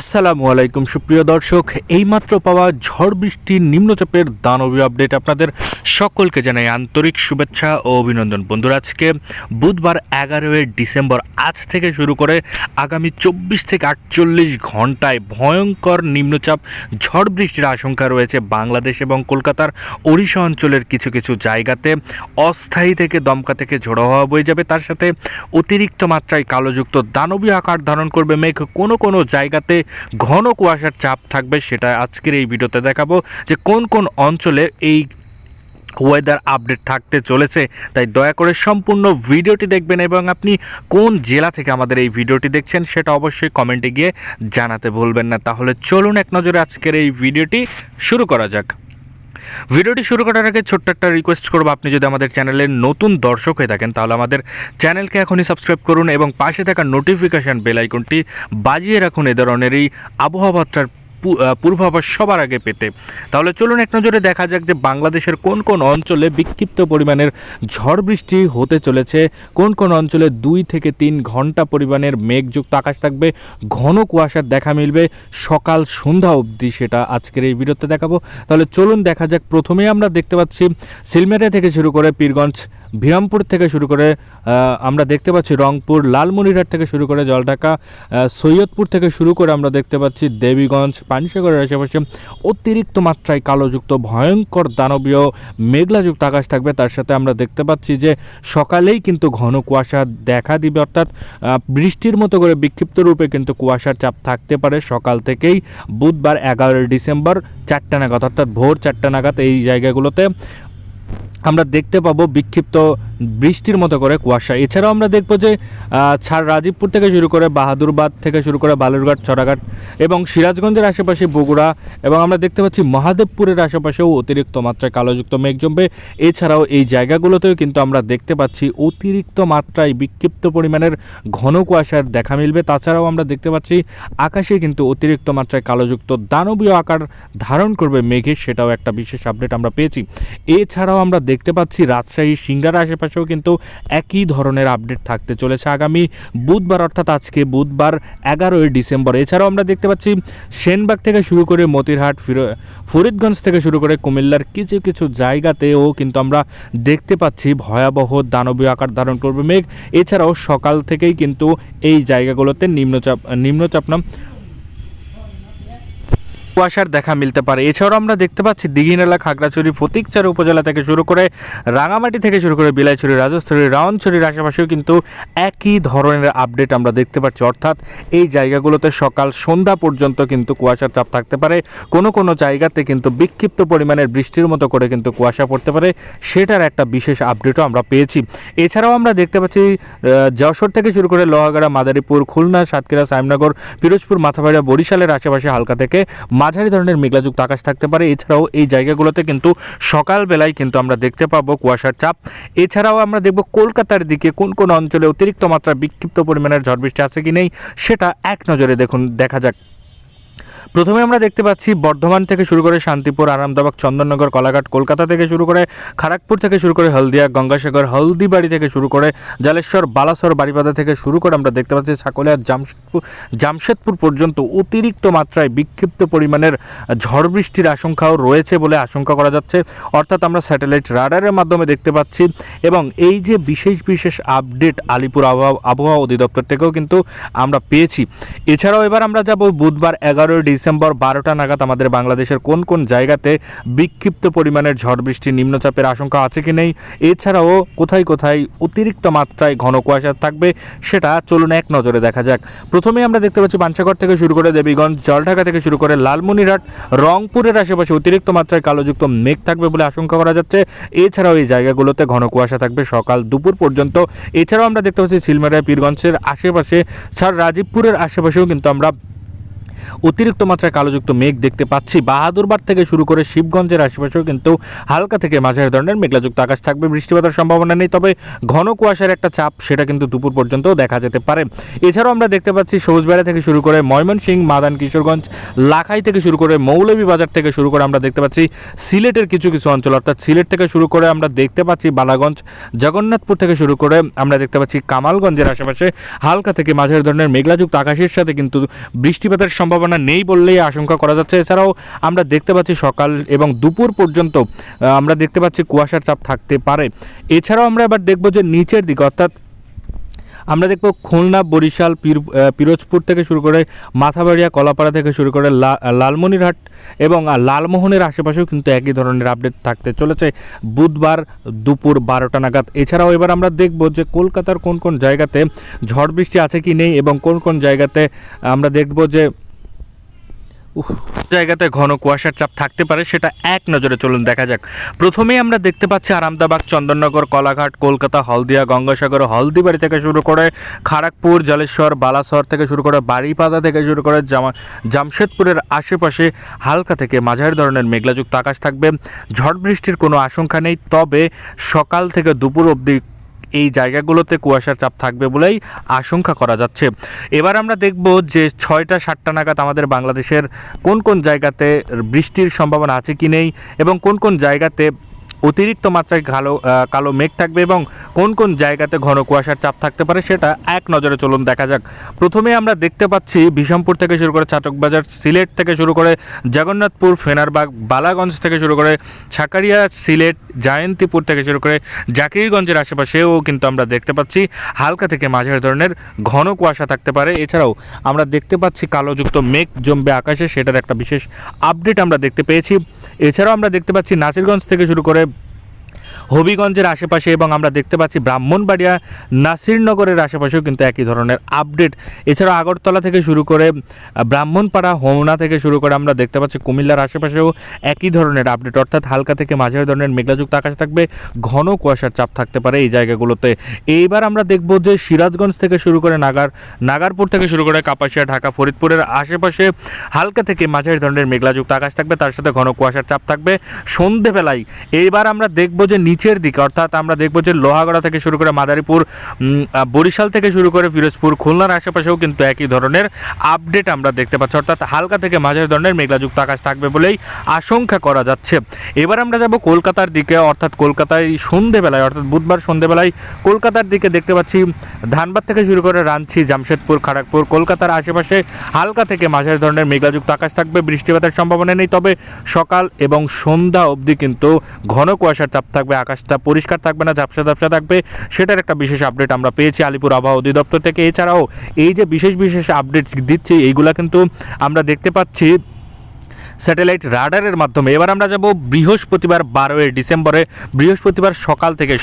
আসসালামু আলাইকুম, সুপ্রিয় দর্শক। এইমাত্র পাওয়া ঝড় বৃষ্টির নিম্নচাপের দানবীয় আপডেট আপনাদের সকলকে জানাই আন্তরিক শুভেচ্ছা ও অভিনন্দন। বন্ধুরা, আজকে বুধবার এগারোই ডিসেম্বর, আজ থেকে শুরু করে আগামী চব্বিশ থেকে আটচল্লিশ ঘন্টায় ভয়ঙ্কর নিম্নচাপ, ঝড় বৃষ্টির আশঙ্কা রয়েছে বাংলাদেশ এবং কলকাতার ওড়িশা অঞ্চলের কিছু কিছু জায়গাতে। অস্থায়ী থেকে দমকা থেকে ঝোড়ো হওয়া বয়ে যাবে। তার সাথে অতিরিক্ত মাত্রায় কালোযুক্ত দানবীয় আকার ধারণ করবে মেঘ। কোনো কোনো জায়গাতে ঘন কুয়াশার চাপ থাকবে, সেটা আজকের এই ভিডিওতে দেখাবো যে কোন কোন অঞ্চলে এই ওয়েদার আপডেট থাকতে চলেছে। তাই দয়া করে সম্পূর্ণ ভিডিওটি দেখবেন এবং আপনি কোন জেলা থেকে আমাদের এই ভিডিওটি দেখছেন সেটা অবশ্যই কমেন্টে গিয়ে জানাতে ভুলবেন না। তাহলে চলুন এক নজরে আজকের এই ভিডিওটি শুরু করা যাক। ভিডিওটি শুরু করার আগে ছোট্ট একটা রিকোয়েস্ট করব, আপনি যদি আমাদের চ্যানেলের নতুন দর্শক হয়ে থাকেন, তাহলে আমাদের চ্যানেলকে এখনই সাবস্ক্রাইব করুন এবং পাশে থাকা নোটিফিকেশান বেল আইকনটি বাজিয়ে রাখুন। এ ধরনের এই পূর্বাভাস সবার আগে পেতে। তাহলে চলুন এক নজরে দেখা যাক যে বাংলাদেশের কোন কোন অঞ্চলে বিক্ষিপ্ত পরিমাণের ঝড় বৃষ্টি হতে চলেছে। কোন কোন অঞ্চলে দুই থেকে তিন ঘণ্টা পরিমাণের মেঘযুক্ত আকাশ থাকবে। ঘন কুয়াশার দেখা মিলবে। সকাল সন্ধ্যা অবধি সেটা আজকের এই ভিডিওতে দেখাবো। তাহলে চলুন দেখা যাক। প্রথমে আমরা দেখতে পাচ্ছি সিলমেরিয়া থেকে শুরু করে পীরগঞ্জ বিরামপুর থেকে শুরু করে আমরা দেখতে পাচ্ছি রংপুর, লালমনিরহাট থেকে শুরু করে জলঢাকা সৈয়দপুর থেকে শুরু করে আমরা দেখতে পাচ্ছি দেবীগঞ্জ পানিসাগরের আশেপাশে অতিরিক্ত মাত্রায় কালোযুক্ত, ভয়ঙ্কর দানবীয় মেঘলাযুক্ত আকাশ থাকবে। তার সাথে আমরা দেখতে পাচ্ছি যে সকালেই কিন্তু ঘন কুয়াশা দেখা দিবে। অর্থাৎ বৃষ্টির মতো করে বিক্ষিপ্ত রূপে কিন্তু কুয়াশার চাপ থাকতে পারে। সকাল থেকেই বুধবার এগারোই ডিসেম্বর চারটা নাগাদ, অর্থাৎ ভোর চারটা নাগাদ এই জায়গাগুলোতে আমরা দেখতে পাবো বিক্ষিপ্ত বৃষ্টির মতো করে কুয়াশা। এছাড়াও আমরা দেখব যে ছাড় রাজীবপুর থেকে শুরু করে বাহাদুরবাদ থেকে শুরু করে বালুরঘাট, ছড়াঘাট এবং সিরাজগঞ্জের আশেপাশে বগুড়া এবং আমরা দেখতে পাচ্ছি মহাদেবপুরের আশেপাশেও অতিরিক্ত মাত্রায় কালোযুক্ত মেঘ জমবে। এছাড়াও এই জায়গাগুলোতেও কিন্তু আমরা দেখতে পাচ্ছি অতিরিক্ত মাত্রায় বিক্ষিপ্ত পরিমাণের ঘন কুয়াশার দেখা মিলবে। তাছাড়াও আমরা দেখতে পাচ্ছি আকাশে কিন্তু অতিরিক্ত মাত্রায় কালোযুক্ত দানবীয় আকার ধারণ করবে মেঘে, সেটাও একটা বিশেষ আপডেট আমরা পেয়েছি। এছাড়াও আমরা দেখতে পাচ্ছি রাজশাহী সিংড়ার আশেপাশেও কিন্তু একই ধরনের আপডেট থাকতে চলেছে আগামী বুধবার, অর্থাৎ আজকে বুধবার এগারোই ডিসেম্বর। এছাড়াও আমরা দেখতে পাচ্ছি সেনবাগ থেকে শুরু করে মতিরহাট, ফিরো- ফরিদগঞ্জ থেকে শুরু করে কুমিল্লার কিছু কিছু জায়গাতেও কিন্তু আমরা দেখতে পাচ্ছি ভয়াবহ দানবীয় আকার ধারণ করবে মেঘ। এছাড়াও সকাল থেকেই কিন্তু এই জায়গাগুলোতে নিম্নচাপ নিম্নচাপ নাম কুয়াশার দেখা মিলতে পারে। এছাড়াও আমরা দেখতে পাচ্ছি দিঘিনালা খাগড়াছড়ি, ফতিকচার উপজেলা থেকে শুরু করে রাঙামাটি থেকে শুরু করে বিলাইছড়ি রাজস্থলী রাউনছড়ির আশেপাশেও কিন্তু একই ধরনের আপডেট আমরা দেখতে পাচ্ছি। অর্থাৎ এই জায়গাগুলোতে সকাল সন্ধ্যা পর্যন্ত কিন্তু কুয়াশার চাপ থাকতে পারে। কোনো কোনো জায়গাতে কিন্তু বিক্ষিপ্ত পরিমাণের বৃষ্টির মতো করে কিন্তু কুয়াশা পড়তে পারে। সেটার একটা বিশেষ আপডেটও আমরা পেয়েছি। এছাড়াও আমরা দেখতে পাচ্ছি যশোর থেকে শুরু করে লোহাগাড়া, মাদারীপুর, খুলনা, সাতক্ষীরা সাইমনগর পিরোজপুর, মাথাভাড়া, বরিশালের আশেপাশে হালকা থেকে মাঝারি ধরনের মেঘলাযুক্ত আকাশ থাকতে পারে। এছাড়াও এই জায়গাগুলোতে কিন্তু সকালবেলায় কিন্তু আমরা দেখতে পাবো কুয়াশার চাপ। এছাড়াও আমরা দেখব কলকাতার দিকে কোন কোন অঞ্চলে অতিরিক্ত মাত্রা বিক্ষিপ্ত পরিমাণের ঝড় বৃষ্টি আছে কি নেই, সেটা এক নজরে দেখুন। দেখা যাক। প্রথমে আমরা দেখতে পাচ্ছি বর্ধমান থেকে শুরু করে শান্তিপুর, আরামদাবাগ, চন্দননগর, কলাঘাট, কলকাতা থেকে শুরু করে খড়গপুর থেকে শুরু করে হলদিয়া, গঙ্গাসাগর, হলদিবাড়ি থেকে শুরু করে জালেশ্বর, বালাসর বাড়িপাদা থেকে শুরু করে আমরা দেখতে পাচ্ছি সাকলিয়া, জামশেদপুর জামশেদপুর পর্যন্ত অতিরিক্ত মাত্রায় বিক্ষিপ্ত পরিমাণের ঝড় বৃষ্টির আশঙ্কাও রয়েছে বলে আশঙ্কা করা যাচ্ছে। অর্থাৎ আমরা স্যাটেলাইট রাডারের মাধ্যমে দেখতে পাচ্ছি এবং এই যে বিশেষ বিশেষ আপডেট আলিপুর আবহাওয়া আবহাওয়া অধিদপ্তর থেকেও কিন্তু আমরা পেয়েছি। এছাড়াও এবার আমরা যাব বুধবার এগারোই ডিসেম্বর বারোটা নাগাদ আমাদের বাংলাদেশের কোন কোন জায়গাতে বিক্ষিপ্ত পরিমাণের ঝড় বৃষ্টি নিম্নচাপের আশঙ্কা আছে কি নেই? এছাড়াও কোথায় কোথায় অতিরিক্ত মাত্রায় ঘন কুয়াশা থাকবে সেটা চলুন এক নজরে দেখা যাক। প্রথমে আমরা দেখতে পাচ্ছি বাঞ্ছাগড় থেকে শুরু করে দেবীগঞ্জ, জলঢাকা থেকে শুরু করে লালমনিরহাট, রংপুরের আশেপাশে অতিরিক্ত মাত্রায় কালোযুক্ত মেঘ থাকবে বলে আশঙ্কা করা যাচ্ছে। এছাড়াও এই জায়গাগুলোতে ঘন কুয়াশা থাকবে সকাল দুপুর পর্যন্ত। এছাড়াও আমরা দেখতে পাচ্ছি সিলমেরা পীরগঞ্জের আশেপাশে ছাড় রাজীবপুরের আশেপাশেও কিন্তু আমরা অতিরিক্ত মাত্রায় কালোযুক্ত মেঘ দেখতে পাচ্ছি। বাহাদুরবাদ থেকে শুরু করে শিবগঞ্জের আশেপাশেও কিন্তু হালকা থেকে মাঝারি ধরনের মেঘলাযুক্ত আকাশ থাকবে। বৃষ্টিপাতের সম্ভাবনা নেই, তবে ঘন কুয়াশার একটা চাপ, সেটা কিন্তু দুপুর পর্যন্তও দেখা যেতে পারে। এছাড়াও আমরা দেখতে পাচ্ছি সবুজবেড়া থেকে শুরু করে ময়মনসিংহ, মাদান কিশোরগঞ্জ, লাখাই থেকে শুরু করে মৌলভীবাজার থেকে শুরু করে আমরা দেখতে পাচ্ছি সিলেটের কিছু কিছু অঞ্চল। অর্থাৎ সিলেট থেকে শুরু করে আমরা দেখতে পাচ্ছি বালাগঞ্জ, জগন্নাথপুর থেকে শুরু করে আমরা দেখতে পাচ্ছি কামালগঞ্জের আশেপাশে হালকা থেকে মাঝারি ধরনের মেঘলাযুক্ত আকাশের সাথে কিন্তু বৃষ্টিপাতের সম্ভাবনা সম্ভাবনা নেই বললেই আশঙ্কা করা যাচ্ছে। এছাড়াও আমরা দেখতে পাচ্ছি সকাল এবং দুপুর পর্যন্ত আমরা দেখতে পাচ্ছি কুয়াশার চাপ থাকতে পারে। এছাড়াও আমরা এবার দেখব যে নিচের দিকে, অর্থাৎ আমরা দেখব খুলনা, বরিশাল পিরোজপুর থেকে শুরু করে মাথাবাড়িয়া, কলাপাড়া থেকে শুরু করে লালমনিরহাট এবং লালমোহনের আশেপাশেও কিন্তু একই ধরনের আপডেট থাকতে চলেছে বুধবার দুপুর বারোটা নাগাদ। এছাড়াও এবার আমরা দেখব যে কলকাতার কোন কোন জায়গাতে ঝড় বৃষ্টি আছে কি নেই এবং কোন কোন জায়গাতে আমরা দেখব যে জায়গাতে ঘন কুয়াশার চাপ থাকতে পারে, সেটা এক নজরে চলুন দেখা যাক। প্রথমেই আমরা দেখতে পাচ্ছি আরামদাবাগ চন্দননগর, কলাঘাট, কলকাতা, হলদিয়া, গঙ্গাসাগর, হলদিবাড়ি থেকে শুরু করে খড়গপুর জলেশ্বর বালাসর থেকে শুরু করে বাড়িপাদা থেকে শুরু করে জামা জামশেদপুরের আশেপাশে হালকা থেকে মাঝারি ধরনের মেঘলাযুক্ত আকাশ থাকবে। ঝড় বৃষ্টির কোনো আশঙ্কা নেই, তবে সকাল থেকে দুপুর অবধি এই জায়গাগুলোতে কুয়াশার চাপ থাকবে বলেই আশঙ্কা করা যাচ্ছে। এবার আমরা দেখব যে ছয়টা সাতটা নাগাদ আমাদের বাংলাদেশের কোন কোন জায়গাতে বৃষ্টির সম্ভাবনা আছে কি নেই এবং কোন কোন জায়গাতে অতিরিক্ত মাত্রায় কালো কালো মেঘ থাকবে এবং কোন কোন জায়গাতে ঘন কুয়াশার চাপ থাকতে পারে সেটা এক নজরে চলুন দেখা যাক। প্রথমে আমরা দেখতে পাচ্ছি বিষমপুর থেকে শুরু করে চাটকবাজার, সিলেট থেকে শুরু করে জগন্নাথপুর, ফেনারবাগ, বালাগঞ্জ থেকে শুরু করে ছাকারিয়া সিলেট, জায়ন্তীপুর থেকে শুরু করে জাকিরগঞ্জের আশেপাশেও কিন্তু আমরা দেখতে পাচ্ছি হালকা থেকে মাঝারি ধরনের ঘন কুয়াশা থাকতে পারে। এছাড়াও আমরা দেখতে পাচ্ছি কালোযুক্ত মেঘ জমবে আকাশে, সেটার একটা বিশেষ আপডেট আমরা দেখতে পেয়েছি। এছাড়াও আমরা দেখতে পাচ্ছি নাসিরগঞ্জ থেকে শুরু করে হবিগঞ্জের আশেপাশে এবং আমরা দেখতে পাচ্ছি ব্রাহ্মণবাড়িয়া নাসিরনগরের আশেপাশেও কিন্তু একই ধরনের আপডেট। এছাড়া আগরতলা থেকে শুরু করে ব্রাহ্মণপাড়া, হোমনা থেকে শুরু করে আমরা দেখতে পাচ্ছি কুমিল্লার আশেপাশেও একই ধরনের আপডেট। অর্থাৎ হালকা থেকে মাঝারি ধরনের মেঘলাযুক্ত আকাশ থাকবে, ঘন কুয়াশার চাপ থাকতে পারে এই জায়গাগুলোতে। এইবার আমরা দেখব যে সিরাজগঞ্জ থেকে শুরু করে নাগার, নাগারপুর থেকে শুরু করে কাপাসিয়া, ঢাকা, ফরিদপুরের আশেপাশে হালকা থেকে মাঝারি ধরনের মেঘলাযুক্ত আকাশ থাকবে, তার সাথে ঘন কুয়াশার চাপ থাকবে। সন্ধেবেলায় এইবার আমরা দেখব যে নিচের দিকে, অর্থাৎ আমরা দেখব যে লোহাগড়া থেকে শুরু করে মাদারীপুর বরিশাল থেকে শুরু করে ফিরোজপুর, খুলনার আশেপাশেও কিন্তু একই ধরনের আপডেট আমরা দেখতে পাচ্ছি। অর্থাৎ হালকা থেকে মাঝারি ধরনের মেঘলাযুক্ত আকাশ থাকবে বলেই আশঙ্কা করা যাচ্ছে। এবার আমরা যাব কলকাতার দিকে, অর্থাৎ কলকাতায় সন্ধেবেলায়, অর্থাৎ বুধবার সন্ধেবেলায় কলকাতার দিকে দেখতে পাচ্ছি, ধানবাদ থেকে শুরু করে রাঞ্চি জামশেদপুর, খড়গপুর, কলকাতার আশেপাশে হালকা থেকে মাঝারি ধরনের মেঘলাযুক্ত আকাশ থাকবে, বৃষ্টিপাতের সম্ভাবনা নেই, তবে সকাল এবং সন্ধ্যা অবধি কিন্তু ঘন কুয়াশার চাপ থাকবে আকাশটা পরিষ্কার থাকবে না, ঝাপসা ঝাপসা থাকবে। সেটার একটা বিশেষ আপডেট আমরা পেয়েছি আলিপুর আবহাওয়া অধিদপ্তর থেকে। এছাড়াও এই যে বিশেষ বিশেষ আপডেট দিচ্ছে, এইগুলা কিন্তু আমরা দেখতে পাচ্ছি স্যাটেলাইট রাডারের মাধ্যমে। এবার আমরা যাব বৃহস্পতিবার বারোই ডিসেম্বরে। বৃহস্পতিবার সকাল থেকে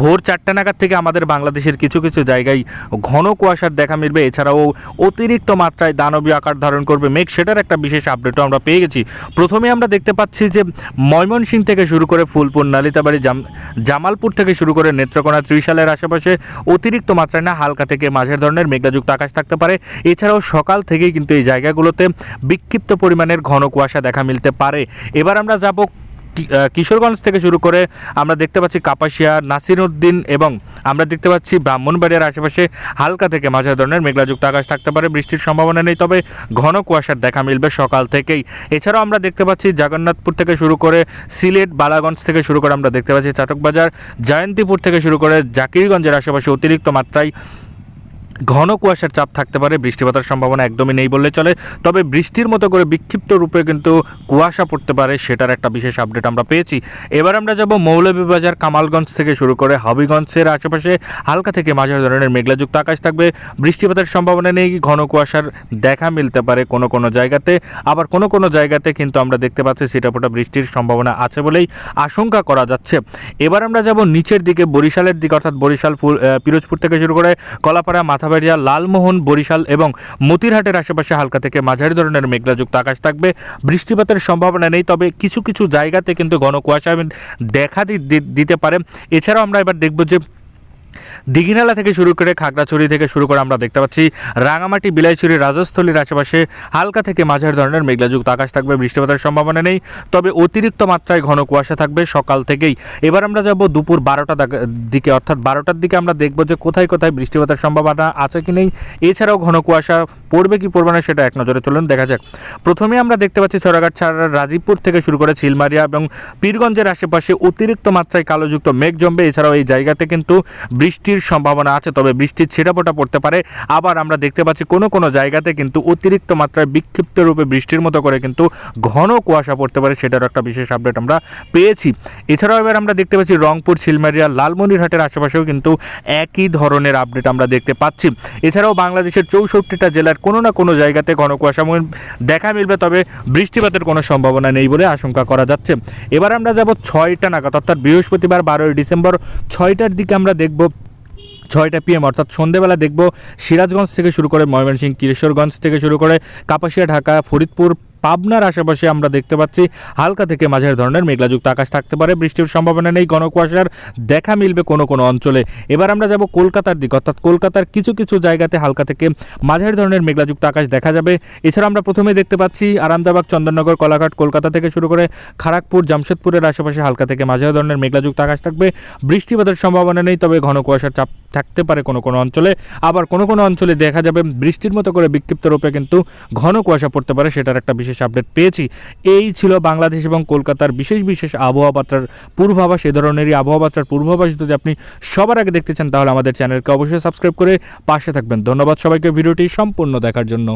ভোর চারটা নাগাদ থেকে আমাদের বাংলাদেশের কিছু কিছু জায়গায় ঘন কুয়াশার দেখা মিলবে। এছাড়াও অতিরিক্ত মাত্রায় দানবীয় আকার ধারণ করবে মেঘ। সেটার একটা বিশেষ আপডেটও আমরা পেয়ে গেছি। প্রথমে আমরা দেখতে পাচ্ছি যে ময়মনসিংহ থেকে শুরু করে ফুলপুর, নালিতাবাড়ি, জাম জামালপুর থেকে শুরু করে নেত্রকোনা, ত্রিশালের আশেপাশে অতিরিক্ত মাত্রায় না, হালকা থেকে মাঝের ধরনের মেঘাযুক্ত আকাশ থাকতে পারে। এছাড়াও সকাল থেকেই কিন্তু এই জায়গাগুলোতে বিক্ষিপ্ত পরিমাণের ঘন কুয়াশা দেখা মিলতে পারে। এবার আমরা যাব কিশোরগঞ্জ থেকে শুরু করে আমরা দেখতে পাচ্ছি কাপাসিয়া নাসিরউদ্দিন এবং আমরা দেখতে পাচ্ছি ব্রাহ্মণবাড়িয়ার আশেপাশে হালকা থেকে মাঝারি ধরনের মেঘলাযুক্ত আকাশ থাকতে পারে, বৃষ্টির সম্ভাবনা নেই, তবে ঘন কুয়াশার দেখা মিলবে সকাল থেকেই। এছাড়াও আমরা দেখতে পাচ্ছি জগন্নাথপুর থেকে শুরু করে সিলেট, বালাগঞ্জ থেকে শুরু করে আমরা দেখতে পাচ্ছি চাটকবাজার, জয়ন্তীপুর থেকে শুরু করে জাকিরগঞ্জের আশেপাশে অতিরিক্ত মাত্রায় ঘন কুয়াশার চাপ থাকতে পারে, বৃষ্টিপাতের সম্ভাবনা একদমই নেই বললে চলে। তবে বৃষ্টির মতো করে বিক্ষিপ্ত রূপে কিন্তু কুয়াশা পড়তে পারে, সেটার একটা বিশেষ আপডেট আমরা পেয়েছি। এবার আমরা যাব মৌলভীবাজার, কামালগঞ্জ থেকে শুরু করে হবিগঞ্জের আশেপাশে হালকা থেকে মাঝারি ধরনের মেঘলাযুক্ত আকাশ থাকবে। বৃষ্টিপাতের সম্ভাবনা নেই, ঘন কুয়াশার দেখা মিলতে পারে কোনো কোনো জায়গাতে। আবার কোনো কোনো জায়গাতে কিন্তু আমরা দেখতে পাচ্ছি ছিটাফোটা বৃষ্টির সম্ভাবনা আছে বলেই আশঙ্কা করা যাচ্ছে। এবার আমরা যাব নিচের দিকে, বরিশালের দিকে, অর্থাৎ বরিশাল, ফুল পিরোজপুর থেকে শুরু করে কলাপাড়া মাথাবাড়িয়া লালমোহন, বরিশাল এবং মতিরহাটের আশেপাশে হালকা থেকে মাঝারি ধরনের মেঘলাযুক্ত আকাশ থাকবে। বৃষ্টিপাতের সম্ভাবনা নেই, তবে কিছু কিছু জায়গাতে কিন্তু ঘন কুয়াশা দেখা দিতে পারে। এছাড়াও আমরা এবার দেখব যে দিঘিনালা থেকে শুরু করে খাগড়াছড়ি থেকে শুরু করে আমরা দেখতে পাচ্ছি রাঙামাটি, বিলাইছড়ি, রাজস্থলীর আশেপাশে হালকা থেকে মাঝারি ধরনের মেঘলাযুক্ত আকাশ থাকবে, বৃষ্টিপাতের সম্ভাবনা নেই। তবে অতিরিক্ত মাত্রায় ঘন কুয়াশা থাকবে সকাল থেকেই। এবার আমরা যাব দুপুর বারোটা দিকে, অর্থাৎ বারোটার দিকে আমরা দেখব যে কোথায় কোথায় বৃষ্টিপাতের সম্ভাবনা আছে কি নেই। এছাড়াও ঘন কুয়াশা পড়বে কি পড়বে না সেটা এক নজরে চলুন, দেখা যাক। প্রথমে আমরা দেখতে পাচ্ছি ছড়াঘাট ছাড়া রাজীবপুর থেকে শুরু করে ছিলমারিয়া এবং পীরগঞ্জের আশেপাশে অতিরিক্ত মাত্রায় কালোযুক্ত মেঘ জমবে। এছাড়াও এই জায়গাতে কিন্তু বৃষ্টি বৃষ্টির সম্ভাবনা আছে, তবে বৃষ্টির ছিটাপোটা পড়তে পারে। আবার আমরা দেখতে পাচ্ছি কোনো কোনো জায়গাতে কিন্তু অতিরিক্ত মাত্রায় বিক্ষিপ্ত রূপে বৃষ্টির মতো করে কিন্তু ঘন কুয়াশা পড়তে পারে, সেটারও একটা বিশেষ আপডেট আমরা পেয়েছি। এছাড়াও এবার আমরা দেখতে পাচ্ছি রংপুর ছিলমারিয়া লালমনিরহাটের আশেপাশেও কিন্তু একই ধরনের আপডেট আমরা দেখতে পাচ্ছি। এছাড়াও বাংলাদেশের চৌষট্টিটা জেলার কোনো না কোনো জায়গাতে ঘন কুয়াশা দেখা মিলবে, তবে বৃষ্টিপাতের কোনো সম্ভাবনা নেই বলে আশঙ্কা করা যাচ্ছে। এবার আমরা যাব ছয়টা নাগাদ, অর্থাৎ বৃহস্পতিবার বারোই ডিসেম্বর, ছয়টার দিকে আমরা দেখব ছয়টা পিএম অর্থাৎ সন্ধেবেলা দেখব সিরাজগঞ্জ থেকে শুরু করে ময়মনসিংহ, কিশোরগঞ্জ থেকে শুরু করে কাপাসিয়া, ঢাকা, ফরিদপুর, পাবনার আশেপাশে আমরা দেখতে পাচ্ছি হালকা থেকে মাঝারি ধরনের মেঘলাযুক্ত আকাশ থাকতে পারে। বৃষ্টির সম্ভাবনা নেই ঘন কুয়াশার দেখা মিলবে কোনো কোনো অঞ্চলে। এবার আমরা যাব কলকাতার দিক, অর্থাৎ কলকাতার কিছু কিছু জায়গাতে হালকা থেকে মাঝারি ধরনের মেঘলাযুক্ত আকাশ দেখা যাবে। এছাড়া আমরা প্রথমে দেখতে পাচ্ছি আরামদাবাগ, চন্দননগর, কলাঘাট, কলকাতা থেকে শুরু করে খড়গপুর জামশেদপুরের আশেপাশে হালকা থেকে মাঝারি ধরনের মেঘলাযুক্ত আকাশ থাকবে। বৃষ্টিপাতের সম্ভাবনা নেই, তবে ঘন কুয়াশার চাপ থাকতে পারে কোনো কোনো অঞ্চলে। আবার কোনো কোনো অঞ্চলে দেখা যাবে বৃষ্টির মতো করে বিক্ষিপ্ত রূপে কিন্তু ঘন কুয়াশা পড়তে পারে, সেটার একটা বিশেষ আপডেট পেয়েছি। এই ছিল বাংলাদেশ এবং কলকাতার বিশেষ বিশেষ আবহাওয়া বার্তার পূর্বাভাস। এ ধরনেরই আবহাওয়া বার্তার পূর্বাভাস যদি আপনি সবার আগে দেখতে চান, তাহলে আমাদের চ্যানেলকে অবশ্যই সাবস্ক্রাইব করে পাশে থাকবেন। ধন্যবাদ সবাইকে ভিডিওটি সম্পূর্ণ দেখার জন্য।